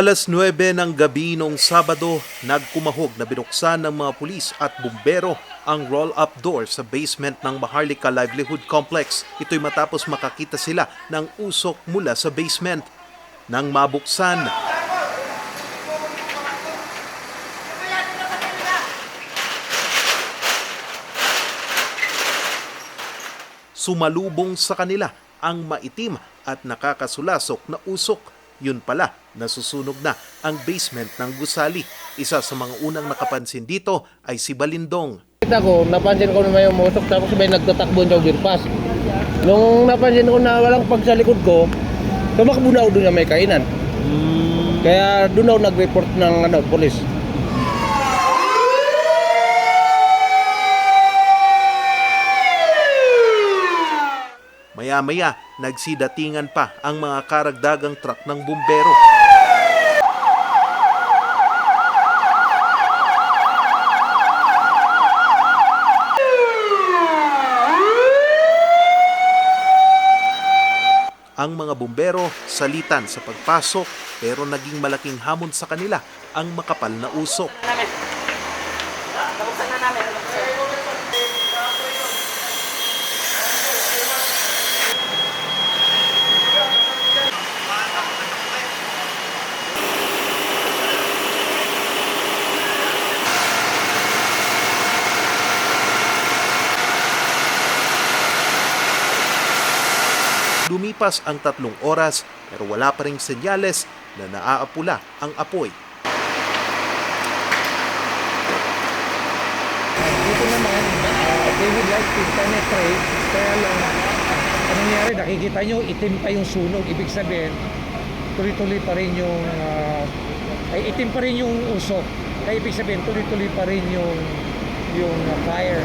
Alas 9 ng gabi nung Sabado, nagkumahog na binuksan ng mga pulis at bumbero ang roll-up door sa basement ng Maharlika Livelihood Complex. Ito'y matapos makakita sila ng usok mula sa basement. Nang mabuksan, sumalubong sa kanila ang maitim at nakakasulasok na usok. Yun pala, nasusunog na ang basement ng gusali. Isa sa mga unang nakapansin dito ay si Balindong. Kita ko, napansin ko na may umusok tapos may nagtatakbo ng overpass. Nung napansin ko na walang pag sa likod ko, tumakbo na ako doon na may kainan. Kaya doon ako nag-report ng ano, polis. Maya-maya, nagsidatingan pa ang mga karagdagang truck ng bumbero. Ang mga bumbero salitan sa pagpasok pero naging malaking hamon sa kanila ang makapal na usok. Lumipas ang tatlong oras pero wala pa ring senyales na naaapula ang apoy. Dito naman, uh, would like to penetrate, kaya lang, ang nangyari, nakikita nyo, itim pa yung sunog. Ibig sabihin, tuloy-tuloy pa rin yung, ah, ay itim pa rin yung usok. Kaya ibig sabihin, tuloy-tuloy pa rin yung, yung ah, fire.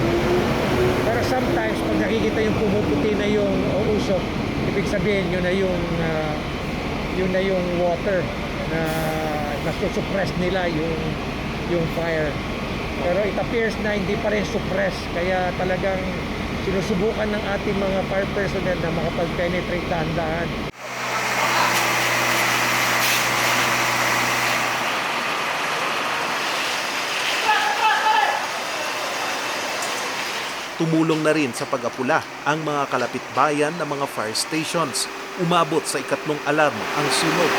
Pero sometimes, pag nakikita yung pumuputi na yung uh, usok, ibig sabihin, yun na yung, ah, yun na yung water na nasusuppress nila yung, yung fire. Pero it appears na hindi pa rin suppress. Kaya talagang sinusubukan ng ating mga fire personnel na makapag-penetrate dahan-dahan. Tumulong na rin sa pag-apula ang mga kalapit bayan ng mga fire stations. Umabot sa ikatlong alarma ang sunog.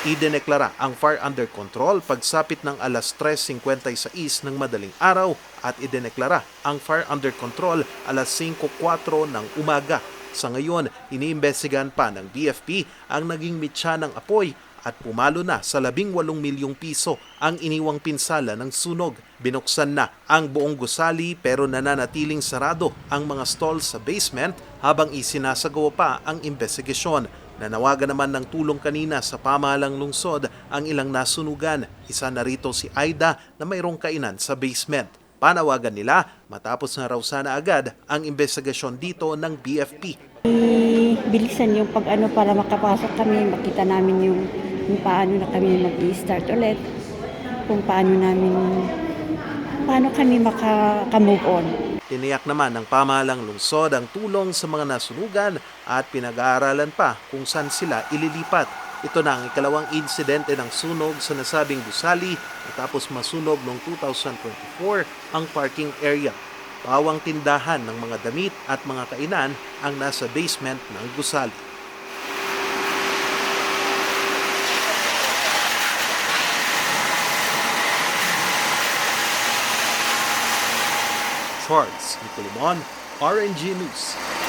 Ideneklara ang fire under control pagsapit ng alas 3.56 ng madaling araw at ideneklara ang fire under control alas 5.04 ng umaga. Sa ngayon, iniimbestigahan pa ng BFP ang naging mitya ng apoy at pumalo na sa 18 milyong piso ang iniwang pinsala ng sunog. Binuksan na ang buong gusali pero nananatiling sarado ang mga stall sa basement habang isinasagawa pa ang investigasyon. Nanawagan naman ng tulong kanina sa pamahalang lungsod ang ilang nasunugan. Isa na rito si Aida na mayroong kainan sa basement. Panawagan nila matapos na raw sana agad ang investigasyon dito ng BFP. bilisan yung pag ano para makapasok kami, makita namin yung kung paano na kami mag-start ulit, kung paano namin, paano kami maka-move on. Tiniyak naman ng pamahalang lungsod ang tulong sa mga nasunugan at pinag-aaralan pa kung saan sila ililipat. Ito na ang ikalawang insidente ng sunog sa nasabing gusali matapos masunog noong 2024 ang parking area. Bawang tindahan ng mga damit at mga kainan ang nasa basement ng gusali. Charles Nicolimon, RNG News.